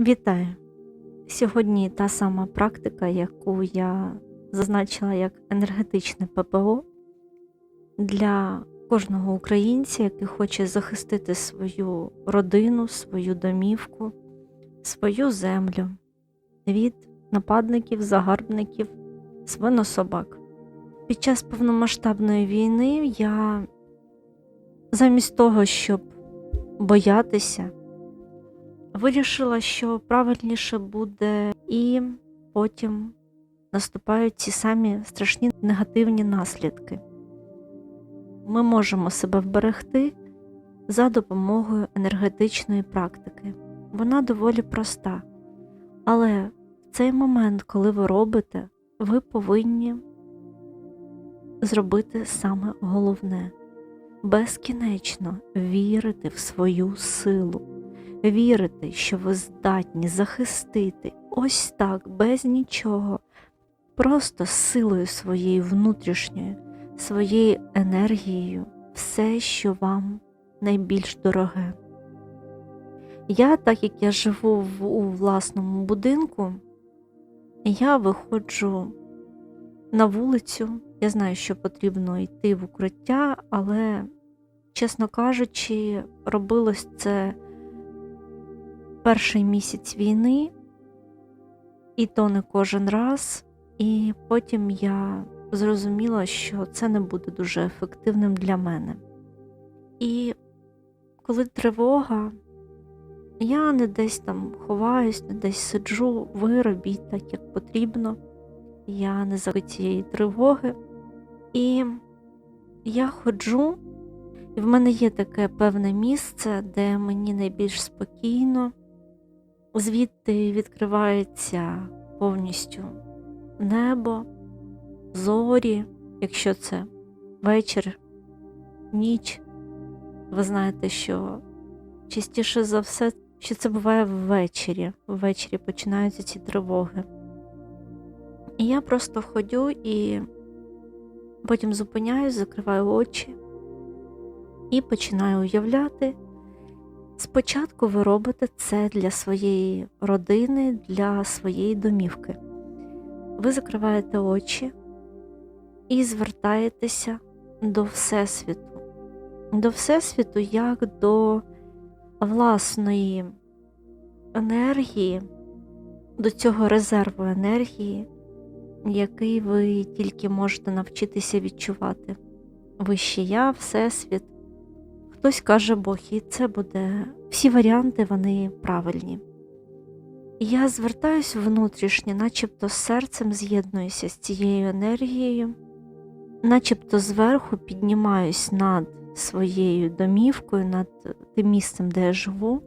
Вітаю! Сьогодні та сама практика, яку я зазначила як енергетичне ППО для кожного українця, який хоче захистити свою родину, свою домівку, свою землю від нападників, загарбників, свинособак. Під час повномасштабної війни я замість того, щоб боятися, вирішила, що правильніше буде, і потім наступають ці самі страшні негативні наслідки. Ми можемо себе вберегти за допомогою енергетичної практики. Вона доволі проста. Але в цей момент, коли ви робите, ви повинні зробити саме головне безкінечно вірити в свою силу вірити, що ви здатні захистити ось так, без нічого, просто силою своєю внутрішньою, своєю енергією, все, що вам найбільш дороге. Я, так як я живу в, у власному будинку, я виходжу на вулицю. Я знаю, що потрібно йти в укриття, але, чесно кажучи, робилось це перший місяць війни, і то не кожен раз, і потім я зрозуміла, що це не буде дуже ефективним для мене. І коли тривога, я не десь там ховаюсь, не десь сиджу, ви робіть так, як потрібно. Я не за цієї тривоги. І я ходжу, і в мене є таке певне місце, де мені найбільш спокійно, звідти відкривається повністю небо, зорі, якщо це вечір, ніч. Ви знаєте, що частіше за все, що це буває ввечері. Ввечері починаються ці тривоги. І я просто ходю і потім зупиняюсь, закриваю очі і починаю уявляти. Спочатку ви робите це для своєї родини, для своєї домівки. Ви закриваєте очі і звертаєтеся до Всесвіту, до Всесвіту як до власної енергії, до цього резерву енергії, який ви тільки можете навчитися відчувати. Вище я, Всесвіт. Хтось каже Бог, і це буде всі варіанти, вони правильні. Я звертаюсь внутрішньо, начебто серцем з'єднуюся з цією енергією, начебто зверху піднімаюсь над своєю домівкою, над тим місцем, де я живу,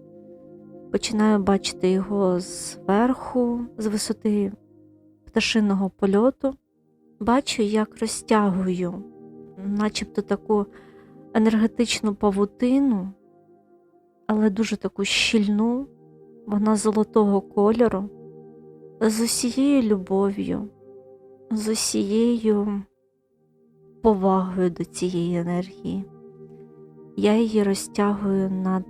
починаю бачити його зверху, з висоти пташиного польоту, бачу, як розтягую, начебто таку енергетичну павутину, але дуже таку щільну, вона золотого кольору, з усією любов'ю, з усією повагою до цієї енергії. Я її розтягую над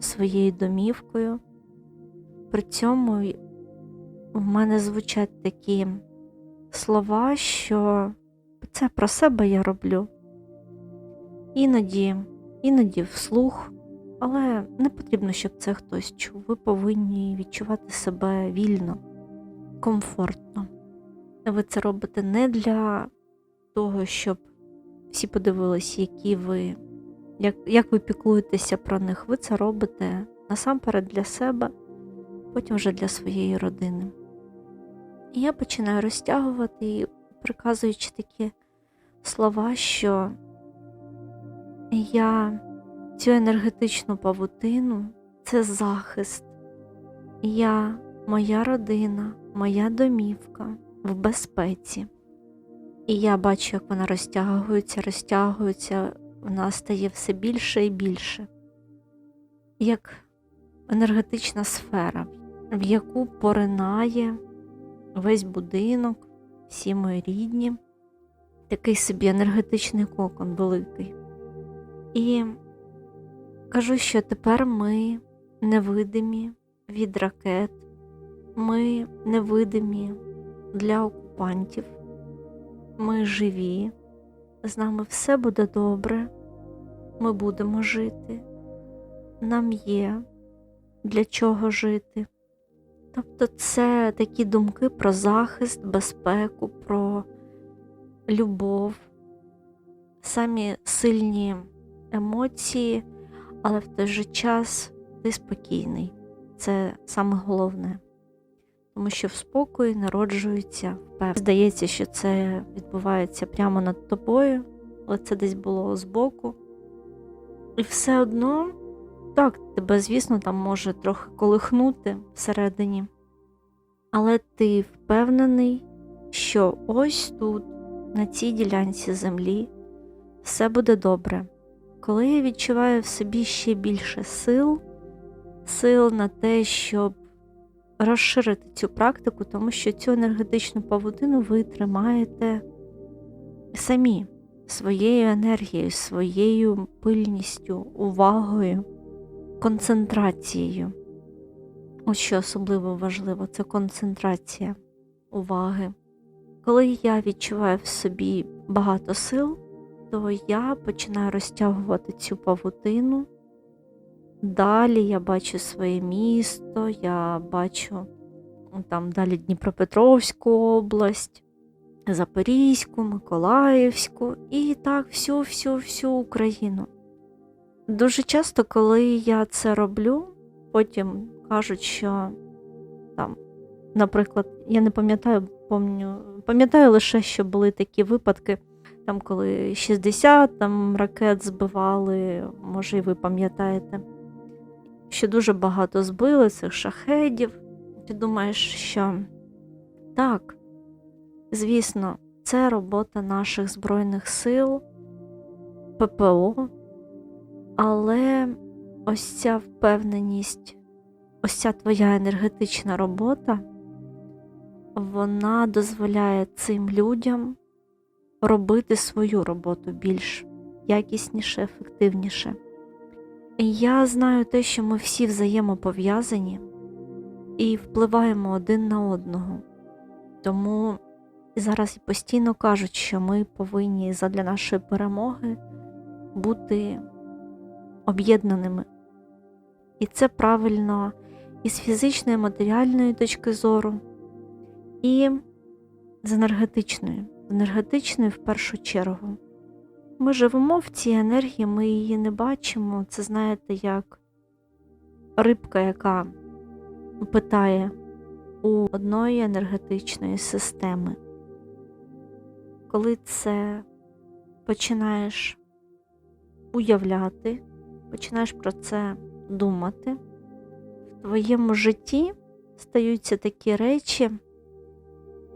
своєю домівкою. При цьому в мене звучать такі слова, що це про себе я роблю. Іноді, іноді вслух, але не потрібно, щоб це хтось чув. Ви повинні відчувати себе вільно, комфортно. Ви це робите не для того, щоб всі подивилися, які ви, як, як ви піклуєтеся про них. Ви це робите насамперед для себе, потім вже для своєї родини. І я починаю розтягувати, і приказуючи такі слова, що я цю енергетичну павутину це захист. Я, моя родина, моя домівка в безпеці. І я бачу, як вона розтягується, розтягується, вона стає все більше і більше, як енергетична сфера, в яку поринає весь будинок, всі мої рідні, такий собі енергетичний кокон великий. І кажу, що тепер ми невидимі від ракет, ми невидимі для окупантів, ми живі, з нами все буде добре, ми будемо жити, нам є для чого жити. Тобто це такі думки про захист, безпеку, про любов, самі сильні емоції, але в той же час ти спокійний. Це саме головне. Тому що в спокої народжується впевненість. Здається, що це відбувається прямо над тобою, але це десь було збоку. І все одно, так, тебе, звісно, там може трохи колихнути всередині. Але ти впевнений, що ось тут, на цій ділянці землі, все буде добре. Коли я відчуваю в собі ще більше сил, сил на те, щоб розширити цю практику, тому що цю енергетичну павутину ви тримаєте самі своєю енергією, своєю пильністю, увагою, концентрацією. Ось що особливо важливо це концентрація уваги. Коли я відчуваю в собі багато сил, то я починаю розтягувати цю павутину. Далі я бачу своє місто, я бачу там далі Дніпропетровську область, Запорізьку, Миколаївську і так всю всю всю Україну. Дуже часто, коли я це роблю, потім кажуть, що там, наприклад, я не пам'ятаю, пам'ятаю лише, що були такі випадки, там, коли 60 там, ракет збивали, може, і ви пам'ятаєте, що дуже багато збили цих шахедів. Ти думаєш, що так, звісно, це робота наших Збройних сил, ППО, але ось ця впевненість, ось ця твоя енергетична робота, вона дозволяє цим людям робити свою роботу більш якісніше, ефективніше. І я знаю те, що ми всі взаємопов'язані і впливаємо один на одного. Тому зараз і постійно кажуть, що ми повинні задля нашої перемоги бути об'єднаними. І це правильно і з фізичної, матеріальної точки зору, і з енергетичної, з енергетичної в першу чергу. Ми живемо в цій енергії, ми її не бачимо. Це, знаєте, як рибка, яка питає у одної енергетичної системи. Коли це починаєш уявляти, починаєш про це думати, в твоєму житті стаються такі речі,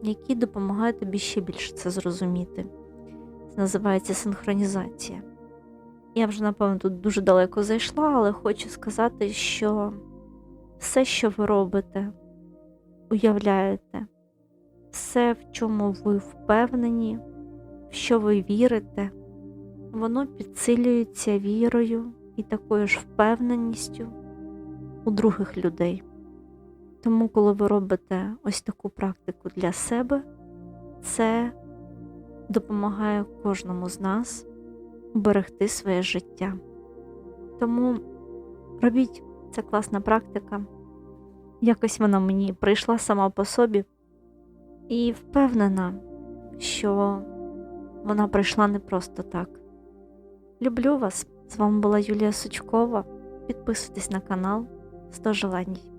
які допомагають тобі ще більше це зрозуміти. Це називається синхронізація. Я вже, напевно, тут дуже далеко зайшла, але хочу сказати, що все, що ви робите, уявляєте, все, в чому ви впевнені, в що ви вірите, воно підсилюється вірою і такою ж впевненістю у других людей. Тому, коли ви робите ось таку практику для себе, це допомагає кожному з нас берегти своє життя. Тому робіть це класна практика. Якось вона мені прийшла сама по собі і впевнена, що вона прийшла не просто так. Люблю вас! З вами була Юлія Сучкова. Підписуйтесь на канал 100 желань.